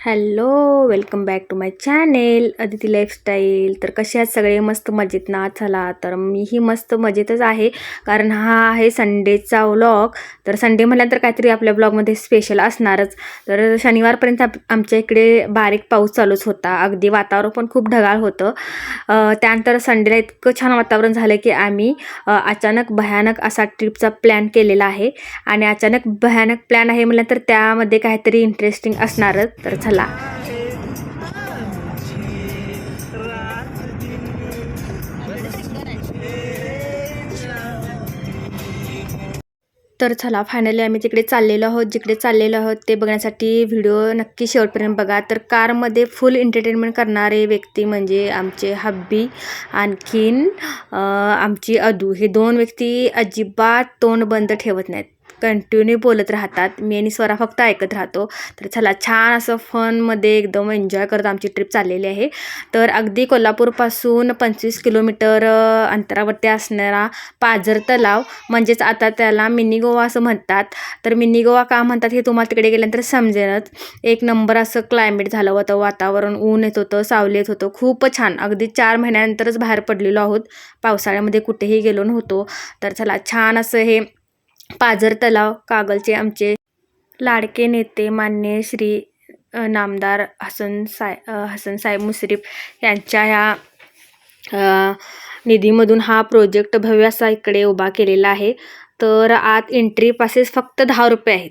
Hello welcome back to my channel. Aditi lifestyle. तर कसे आहेत सगळे? मस्त मजेत ना? चला तर मीही मस्त मजेतच आहे. कारण हा आहे संडेचा व्लॉग. तर संडे म्हटल्यानंतर काहीतरी आपल्या ब्लॉगमध्ये स्पेशल असणारच. तर शनिवारपर्यंत आमच्या इकडे बारीक पाऊस चालूच होता. अगदी वातावरण पण खूप ढगाळ होतं. त्यानंतर संडेला इतकं छान वातावरण झालं की आम्ही अचानक भयानक असा ट्रिपचा प्लॅन केलेला आहे. आणि अचानक भयानक प्लॅन आहे म्हटलं तर त्यामध्ये काहीतरी इंटरेस्टिंग असणारच. तर चला. तर चला फायनली आम्ही तिकडे चाललेलो आहोत. जिकडे चाललेलो आहोत ते बघण्यासाठी व्हिडिओ नक्की शेवटपर्यंत बघा. तर कारमध्ये फुल एंटरटेनमेंट करणारे व्यक्ती म्हणजे आमचे हब्बी आणखीन आमची अदू. हे दोन व्यक्ती अजिबात तोंड बंद ठेवत नाहीत. कंटिन्यू बोलत राहतात. मी आणि स्वरा फक्त ऐकत राहतो. तर चला छान असं फनमध्ये एकदम एन्जॉय करत आमची ट्रिप चाललेली आहे. तर अगदी कोल्हापूरपासून पंचवीस किलोमीटर अंतरावरती असणारा पाझर तलाव म्हणजेच आता त्याला मिनी गोवा असं म्हणतात. तर मिनी गोवा का म्हणतात हे तुम्हाला तिकडे गेल्यानंतर समजेनच एक नंबर असं क्लायमेट झालं होतं वातावरण ऊन येत होतं सावली येत होतं. खूप छान. अगदी चार महिन्यानंतरच बाहेर पडलेलो आहोत. पावसाळ्यामध्ये कुठेही गेलो नव्हतो. तर चला छान असं हे पाझर तलाव कागलचे आमचे लाडके नेते मान्य श्री नामदार हसन साय हसन साहेब मुश्रीफ यांच्या ह्या निधीमधून हा प्रोजेक्ट भव्य असा इकडे उभा केलेला आहे. तर आत एंट्री पासेस फक्त दहा रुपये आहेत.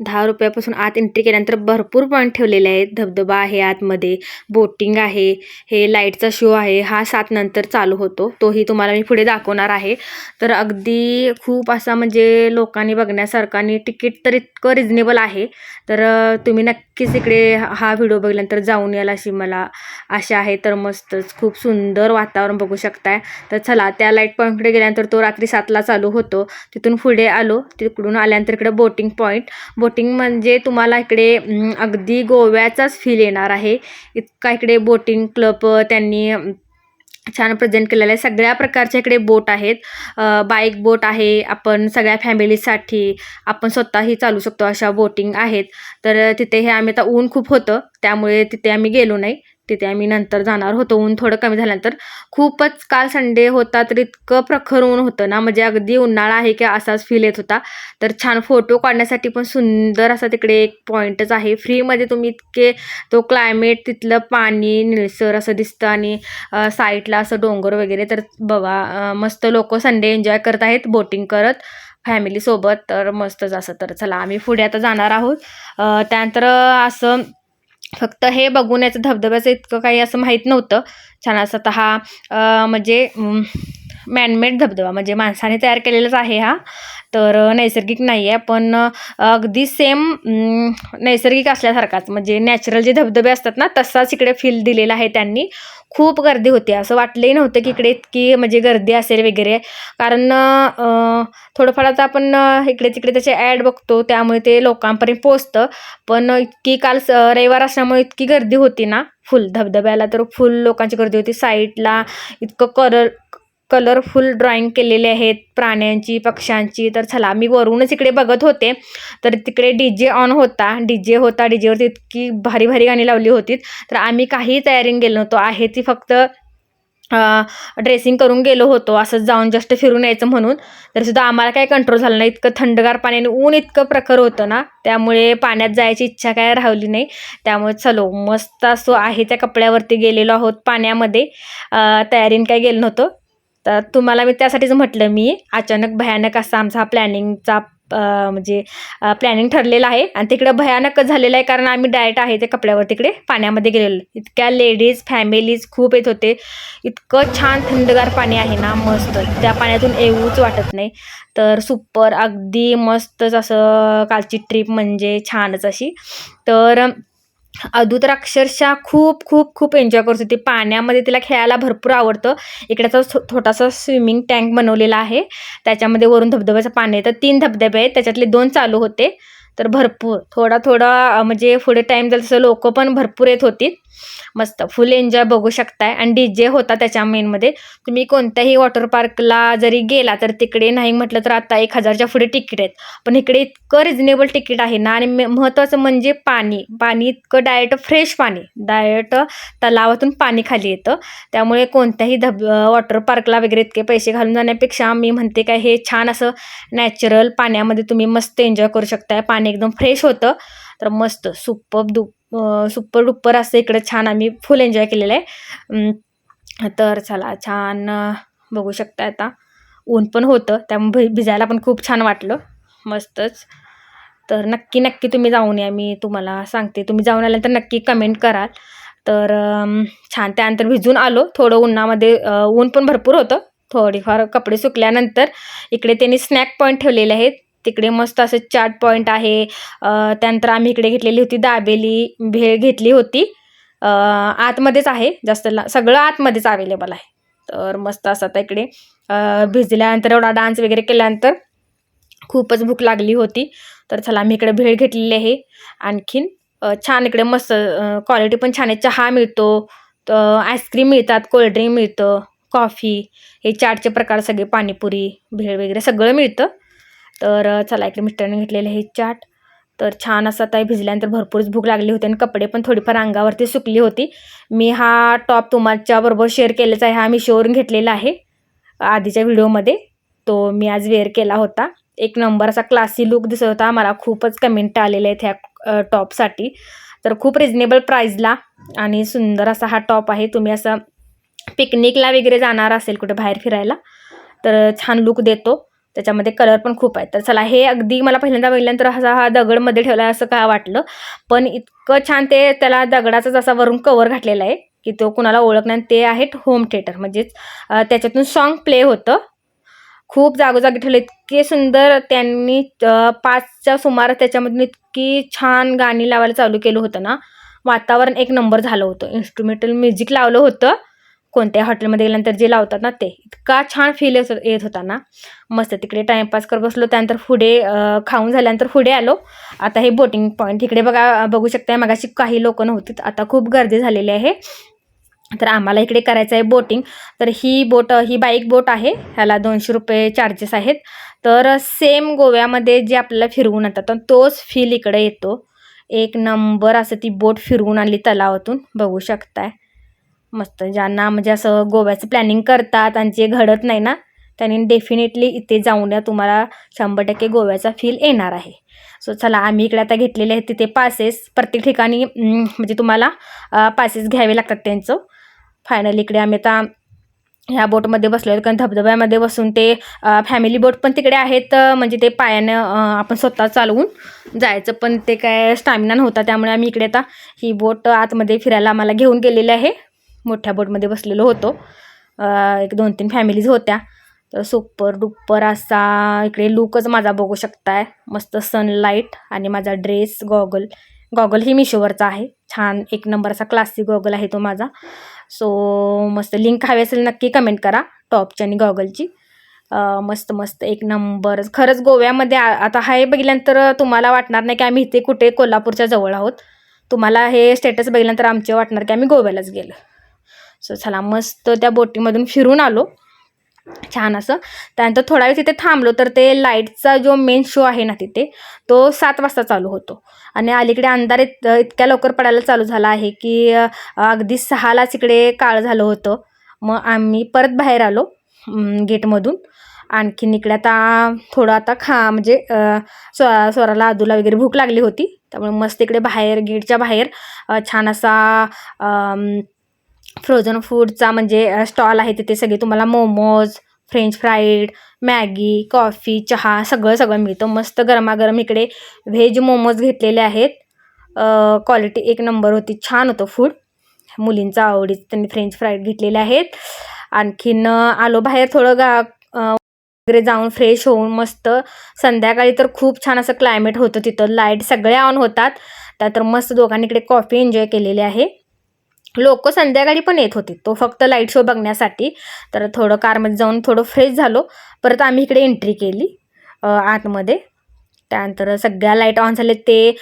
दहा रुपयापासून आत एंट्री केल्यानंतर भरपूर पॉईंट ठेवलेले आहेत. धबधबा आहे आतमध्ये बोटिंग आहे हे लाईटचा शो आहे हा सात नंतर चालू होतो. तोही तुम्हाला मी पुढे दाखवणार आहे. तर अगदी खूप असा म्हणजे लोकांनी बघण्यासारखा आणि तिकीट तर इतकं रिजनेबल आहे. तर तुम्ही नक्कीच इकडे हा हा व्हिडिओ बघितल्यानंतर जाऊन याल अशी मला आशा आहे. तर मस्तच खूप सुंदर वातावरण बघू शकताय. तर चला त्या लाइट पॉईंटकडे गेल्यानंतर तो रात्री सातला चालू होतो. तिथून पुढे आलो. तिकडून आल्यानंतर इकडे बोटिंग पॉईंट बोटिंग म्हणजे तुम्हाला इकडे अगदी गोव्याचाच फील येणार आहे. इतका इकडे बोटिंग क्लब त्यांनी छान प्रेझेंट केलेलं आहे. सगळ्या प्रकारच्या इकडे बोट आहेत. बाईक बोट आहे. आपण सगळ्या फॅमिलीसाठी आपण स्वतःही चालू शकतो अशा बोटिंग आहेत. तर तिथे हे आम्ही आता ऊन खूप होतं. त्यामुळे तिथे आम्ही गेलो नाही. तिथे आम्ही नंतर जाणार होतो. ऊन थोडं कमी झाल्यानंतर. खूपच काल संडे होता तर इतकं प्रखर ऊन होतं ना. म्हणजे अगदी उन्हाळा आहे की असाच फील येत होता. तर छान फोटो काढण्यासाठी पण सुंदर असा तिकडे एक पॉईंटच आहे. फ्रीमध्ये तुम्ही इतके तो क्लायमेट तिथलं पाणी निळसर असं दिसतं आणि साईडला असं डोंगर वगैरे. तर बघा मस्त लोक संडे एन्जॉय करत आहेत बोटिंग करत फॅमिलीसोबत तर मस्तच असं तर चला आम्ही पुढे आता जाणार आहोत. त्यानंतर असं फक्त हे बघून याचं धबधब्याचं इतकं काही असं माहीत नव्हतं. छान असं आता हा म्हणजे मॅनमेड धबधबा म्हणजे माणसाने तयार केलेलाच आहे हा. तर नैसर्गिक नाही आहे पण अगदी सेम नैसर्गिक असल्यासारखाच. म्हणजे नॅचरल जे धबधबे असतात ना तसाच इकडे फील दिलेला आहे त्यांनी. खूप गर्दी होती. असं वाटलंही नव्हतं की इकडे इतकी म्हणजे गर्दी असेल वगैरे. कारण थोडंफार आता आपण इकडे तिकडे त्याचे ॲड बघतो त्यामुळे ते लोकांपर्यंत पोचतं पण इतकी काल स- रविवार असल्यामुळे इतकी गर्दी होती ना फुल धबधब्याला तर फुल लोकांची गर्दी होती. साईडला इतकं कलर कलरफुल ड्रॉइंग केलेले आहेत प्राण्यांची पक्ष्यांची. तर चला मी वरूनच इकडे बघत होते. तर तिकडे डी जे ऑन होता. डी जे होता. डी जेवरती इतकी भारी भारी गाणी लावली होती. तर आम्ही काही तयारी गेलो नव्हतो. आहे ती फक्त ड्रेसिंग करून गेलो होतो. असंच जाऊन जस्ट फिरून यायचं म्हणून. तर सुद्धा आम्हाला काही कंट्रोल झालं नाही. इतकं थंडगार पाणी आणि ऊन इतकं प्रखर होतं ना. त्यामुळे पाण्यात जायची इच्छा काय राहिली नाही. त्यामुळे चलो मस्त असो आहे त्या कपड्यावरती गेलेलो आहोत पाण्यामध्ये. तयारीन तयारीने काय गेलो नव्हतो. तर तुम्हाला मी त्यासाठीच म्हटलं मी अचानक भयानक असा आमचा हा प्लॅनिंगचा म्हणजे प्लॅनिंग ठरलेलं आहे. आणि तिकडं भयानकच झालेलं आहे कारण आम्ही डायरेक्ट आहे ते कपड्यावर तिकडे पाण्यामध्ये गेलेलो. इतक्या लेडीज फॅमिलीज खूप येत होते. इतकं छान थंडगार पाणी आहे ना मस्त. त्या पाण्यातून येऊच वाटत नाही. तर सुपर अगदी मस्तच असं कालची ट्रिप म्हणजे छानच अशी. तर अदू तर अक्षरशः खूप खूप खूप एन्जॉय करत होती. पाण्यामध्ये तिला खेळायला भरपूर आवडतं. इकडे छोटासा स्विमिंग टँक बनवलेला आहे. त्याच्यामध्ये वरून धबधब्याचं पाणी आहे तर तीन धबधबे आहेत. त्याच्यातले दोन चालू होते. तर भरपूर थोडा थोडा म्हणजे पुढे टाईम जाईल तसं लोक पण भरपूर येत होती मस्त फुल एन्जॉय बघू शकताय. आणि डी जे होता त्याच्या मेनमध्ये तुम्ही कोणत्याही वॉटर पार्कला जरी गेला तर तिकडे नाही म्हटलं तर आता एक हजारच्या पुढे तिकीट आहेत. पण इकडे इतकं रिजनेबल तिकीट आहे ना आणि मे- महत्त्वाचं म्हणजे पाणी. पाणी इतकं डायरेक्ट फ्रेश पाणी. डायरेक्ट तलावातून पाणी खाली येतं. त्यामुळे कोणत्याही धब वॉटर पार्कला वगैरे इतके पैसे घालून जाण्यापेक्षा मी म्हणते काय हे छान असं नॅचरल पाण्यामध्ये तुम्ही मस्त एन्जॉय करू शकताय. पाणी एकदम फ्रेश होतं. तर मस्त सुपर दुप सुपर डुप्पर असं इकडे छान आम्ही फुल एन्जॉय केलेलं आहे. तर चला छान बघू शकता आता. ऊन पण होतं त्यामुळे भिजायला पण खूप छान वाटलं. मस्तच. तर नक्की नक्की तुम्ही जाऊन या. मी तुम्हाला सांगते. तुम्ही जाऊन आल्यानंतर नक्की कमेंट कराल. तर छान त्यानंतर भिजून आलो. थोडं उन्हामध्ये ऊन पण भरपूर होतं. थोडीफार कपडे सुकल्यानंतर इकडे त्यांनी स्नॅक पॉईंट ठेवलेले आहेत. तिकडे मस्त असं चाट पॉईंट आहे. त्यानंतर आम्ही इकडे घेतलेली होती दाबेली भेळ घेतली होती. आतमध्येच आहे. जास्त ला सगळं आतमध्येच अवेलेबल आहे. तर मस्त असं आता इकडे भिजल्यानंतर एवढा डान्स वगैरे केल्यानंतर खूपच भूक लागली होती. तर चला आम्ही इकडे भेळ घेतलेली आहे. आणखीन छान इकडे मस्त क्वालिटी पण छान आहे. चहा मिळतो आईस्क्रीम मिळतात कोल्ड्रिंक मिळतं कॉफी हे चाटचे प्रकार सगळे पाणीपुरी भेळ वगैरे सगळं मिळतं. तर चला इकडे मिस्टरने घेतलेले हे चाट. तर छान असं आता भिजल्यानंतर भरपूरच भूक लागली होती आणि कपडे पण थोडीफार अंगावरती सुकली होती. मी हा टॉप तुमच्या बरोबर शेअर केलेला आहे. हा मी शोवरून घेतलेला आहे आधीच्या व्हिडिओमध्ये. तो मी आज वेअर केला होता. एक नंबर असा क्लासी लुक दिसत होता. मला खूपच कमेंट आलेले आहेत ह्या टॉपसाठी. तर खूप रिजनेबल प्राईजला आणि सुंदर असा हा टॉप आहे. तुम्ही असं पिकनिकला वगैरे जाणार असेल कुठे बाहेर फिरायला तर छान लुक देतो. त्याच्यामध्ये कलर पण खूप आहेत. तर चला हे अगदी मला पहिल्यांदा बघितल्यानंतर असा हा दगडमध्ये ठेवला असं का वाटलं. पण इतकं छान ते त्याला दगडाचाच असा वरून कवर घातलेला आहे की तो कुणाला ओळख नाही. ते आहेत होम थिएटर म्हणजेच त्याच्यातून सॉन्ग प्ले होतं. खूप जागोजागी ठेवले. इतके सुंदर त्यांनी पाचच्या सुमारास त्याच्यामधून इतकी छान गाणी लावायला चालू केलं होतं ना. वातावरण एक नंबर झालं होतं. इन्स्ट्रुमेंटल म्युझिक लावलं होतं. कोणत्या हॉटेलमध्ये गेल्यानंतर जे लावतात ना ते इतका छान फील येत येत होता ना. मस्त तिकडे टाईमपास करत बसलो त्यानंतर पुढे खाऊन झाल्यानंतर पुढे आलो. आता हे बोटिंग पॉईंट इकडे बघा बघू शकता मगाशी काही लोक नव्हती आता खूप गर्दी झालेली आहे. तर आम्हाला इकडे करायचं आहे बोटिंग तर ही बोट ही बाईक बोट आहे ह्याला दोनशे रुपये चार्जेस आहेत. तर सेम गोव्यामध्ये जे आपल्याला फिरवून आणतात तर तोच फील इकडे येतो. एक नंबर असं ती बोट फिरवून आली तलावातून बघू शकताय. मस्त. ज्यांना म्हणजे असं गोव्याचं प्लॅनिंग करतात आणि जे घडत नाही ना त्यांनी डेफिनेटली इथे जाऊन या. तुम्हाला शंभर टक्के गोव्याचा फील येणार आहे. सो चला आम्ही इकडे आता घेतलेले आहेत तिथे पासेस प्रत्येक ठिकाणी म्हणजे तुम्हाला पासेस घ्यावे लागतात त्यांचं. फायनली इकडे आम्ही आता ह्या बोटमध्ये बसलो आहेत. कारण धबधब्यामध्ये बसून ते फॅमिली बोट पण तिकडे आहेत. म्हणजे ते पायानं आपण स्वतः चालवून जायचं. पण ते काय स्टॅमिना नव्हता. त्यामुळे आम्ही इकडे आता ही बोट आतमध्ये फिरायला आम्हाला घेऊन गेलेली आहे. मोठ्या बोटमध्ये बसलेलो होतो. एक दोन तीन फॅमिलीज होत्या. तर सुपर डुप्पर असा इकडे लुकच माझा बघू शकताय. मस्त सनलाईट आणि माझा ड्रेस गॉगल गॉगल ही मिशोवरचा आहे. छान एक नंबर असा क्लासिक गॉगल आहे तो माझा. सो मस्त लिंक हवी असेल नक्की कमेंट करा. टॉपची आणि गॉगलची मस्त मस्त एक नंबर खरंच गोव्यामध्ये आता हे बघितल्यानंतर तुम्हाला वाटणार नाही की आम्ही इथे कुठे कोल्हापूरच्या जवळ आहोत. तुम्हाला हे स्टेटस बघितल्यानंतर आमचे वाटणार की आम्ही गोव्यालाच गेलो. सो चला मस्त त्या बोटीमधून फिरून आलो. छान असं. त्यानंतर थोडा वेळ तिथे थांबलो तर ते लाईटचा जो मेन शो आहे ना तिथे तो सात वाजता चालू होतो. आणि अलीकडे अंधार इत इतक्या लवकर पडायला चालू झाला आहे की अगदी सहालाच इकडे काळ झालं होतं. मग आम्ही परत बाहेर आलो गेटमधून. आणखीन इकडे आता थोडं आता खा म्हणजे स्व स्वराला आदूला वगैरे भूक लागली होती. त्यामुळे मस्त इकडे बाहेर गेटच्या बाहेर छान असा फ्रोझन फूडचा म्हणजे स्टॉल आहे तिथे सगळे तुम्हाला momos French fried Maggi coffee चहा सगळं सगळं मिळतं. मस्त गरमागरम इकडे व्हेज मोमोज घेतलेले आहेत. क्वालिटी एक नंबर होती. छान होतं फूड मुलींचा आवडीचं त्यांनी फ्रेंच फ्राईड घेतलेले आहेत. आणखीन आलो बाहेर थोडं गा वगैरे जाऊन फ्रेश होऊन मस्त संध्याकाळी तर खूप छान असं क्लायमेट होतं तिथं. लाइट सगळ्या ऑन होतात. त्यात मस्त दोघांनी इकडे कॉफी एन्जॉय केलेली आहे. लोक संध्याकाळी पण येत होते. तो फक्त लाइट शो बघण्यासाठी. तर थोडं कारमध्ये जाऊन थोडं फ्रेश झालो. परत आम्ही इकडे एंट्री केली आतमध्ये. त्यानंतर सगळ्या लाइट ऑन झाले. ते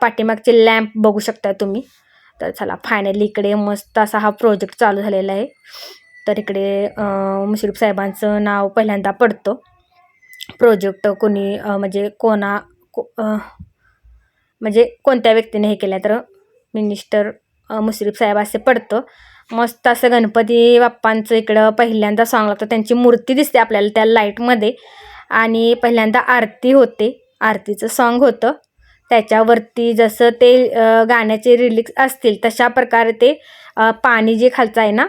पाठीमागचे लॅम्प बघू शकता तुम्ही. तर चला फायनली इकडे मस्त असा हा प्रोजेक्ट चालू झालेला आहे. तर इकडे मुश्रीफ साहेबांचं नाव पहिल्यांदा पडतं. प्रोजेक्ट कोणी म्हणजे कोणा को म्हणजे कोणत्या व्यक्तीने हे केलं तर मिनिस्टर मुश्रीफ साहेब असे पडतं. मस्त असं गणपती बाप्पांचं इकडं पहिल्यांदा सॉंग लागतं. त्यांची मूर्ती दिसते आपल्याला त्या लाईटमध्ये आणि पहिल्यांदा आरती होते. आरतीचं सॉन्ग होतं. त्याच्यावरती जसं ते गाण्याचे रिलिक्स असतील तशा प्रकारे ते पाणी जे खालचं आहे ना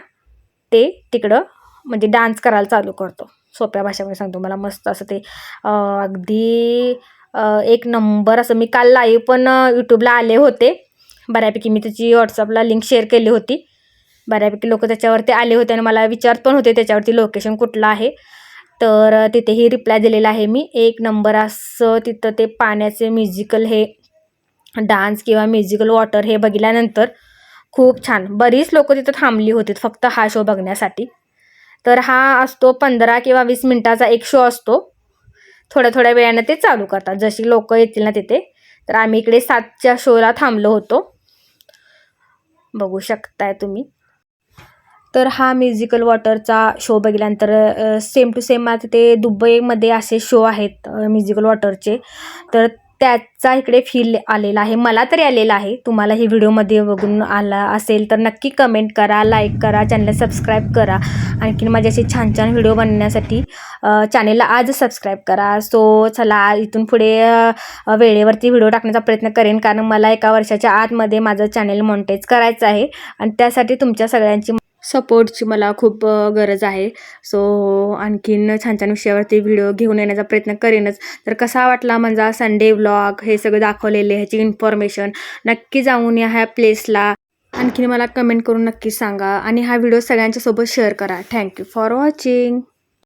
ते तिकडं म्हणजे डान्स करायला चालू करतो. सोप्या भाषेमध्ये सांगतो मला मस्त असं ते अगदी एक नंबर असं. मी काल लाईव्ह पण यूट्यूबला आले होते. बऱ्यापैकी मी त्याची व्हॉट्सअपला लिंक शेअर केली होती. बऱ्यापैकी लोक त्याच्यावरती आले होते आणि मला विचारत पण होते त्याच्यावरती लोकेशन कुठलं आहे. तर तिथेही रिप्लाय दिलेला आहे मी. एक नंबर असं तिथं ते पाण्याचे म्युझिकल हे डान्स किंवा म्युझिकल वॉटर हे बघितल्यानंतर खूप छान. बरीच लोक तिथं थांबली होती फक्त हा शो बघण्यासाठी. तर हा असतो पंधरा किंवा वीस मिनटाचा एक शो असतो. थोड्या थोड्या वेळानं ते चालू करतात. जशी लोक येतील ना तिथे. तर आम्ही इकडे सातच्या शोला थांबलो होतो. बघू शकताय तुम्ही. तर हा म्युझिकल वॉटरचा शो बघितल्यानंतर सेम टू सेम आता ते दुबईमध्ये असे शो आहेत म्युझिकल वॉटरचे. तर त्याचा इकडे फील आलेला आहे. मला तरी आलेला आहे. तुम्हाला ही व्हिडिओमध्ये बघून आला असेल तर नक्की कमेंट करा लाईक करा चॅनल सबस्क्राईब करा. आणखीन माझे असे छान छान व्हिडिओ बनण्यासाठी चॅनेलला आज सबस्क्राईब करा. सो चला इथून पुढे वेळेवरती व्हिडिओ टाकण्याचा प्रयत्न करेन. कारण मला एका वर्षाच्या आतमध्ये माझं चॅनेल मॉनिटाईज करायचं आहे. आणि त्यासाठी तुमच्या सगळ्यांची सपोर्टची मला खूप गरज आहे. सो आणखीन छान छान विषयावरती व्हिडिओ घेऊन येण्याचा प्रयत्न करेनच. तर कसा वाटला माझा संडे व्लॉग हे सगळं दाखवलेले ह्याची इन्फॉर्मेशन नक्की जाऊन या ह्या प्लेसला आणखीन मला कमेंट करून नक्की सांगा. आणि हा व्हिडिओ सगळ्यांच्यासोबत शेअर करा. Thank you for watching